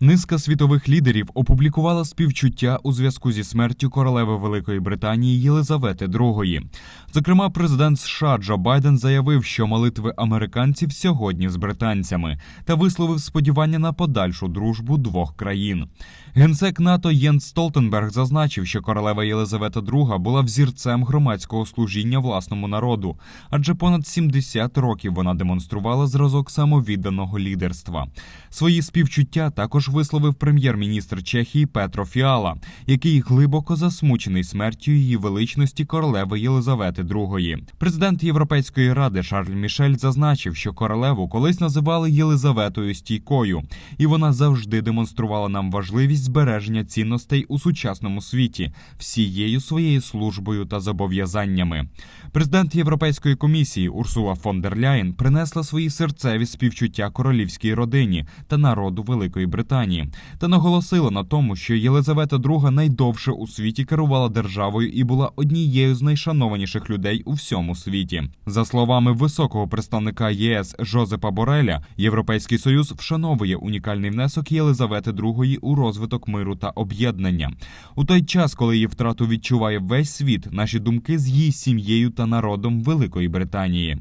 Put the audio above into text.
Низка світових лідерів опублікувала співчуття у зв'язку зі смертю королеви Великої Британії Єлизавети II. Зокрема, президент США Джо Байден заявив, що молитви американців сьогодні з британцями, та висловив сподівання на подальшу дружбу двох країн. Генсек НАТО Єнс Столтенберг зазначив, що королева Єлизавета II була взірцем громадського служіння власному народу, адже понад 70 років вона демонструвала зразок самовідданого лідерства. Свої співчуття також висловив прем'єр-міністр Чехії Петро Фіала, який глибоко засмучений смертю її величності королеви Єлизавети II. Президент Європейської ради Шарль Мішель зазначив, що королеву колись називали Єлизаветою стійкою, і вона завжди демонструвала нам важливість збереження цінностей у сучасному світі всією своєю службою та зобов'язаннями. Президент Європейської комісії Урсула фон дер Ляєн принесла свої серцеві співчуття королівській родині та народу Великої Британії та наголосила на тому, що Єлизавета II найдовше у світі керувала державою і була однією з найшанованіших людей у всьому світі. За словами високого представника ЄС Жозепа Бореля, Європейський Союз вшановує унікальний внесок Єлизавети II у розвиток миру та об'єднання. У той час, коли її втрату відчуває весь світ, наші думки з її сім'єю та народом Великої Британії.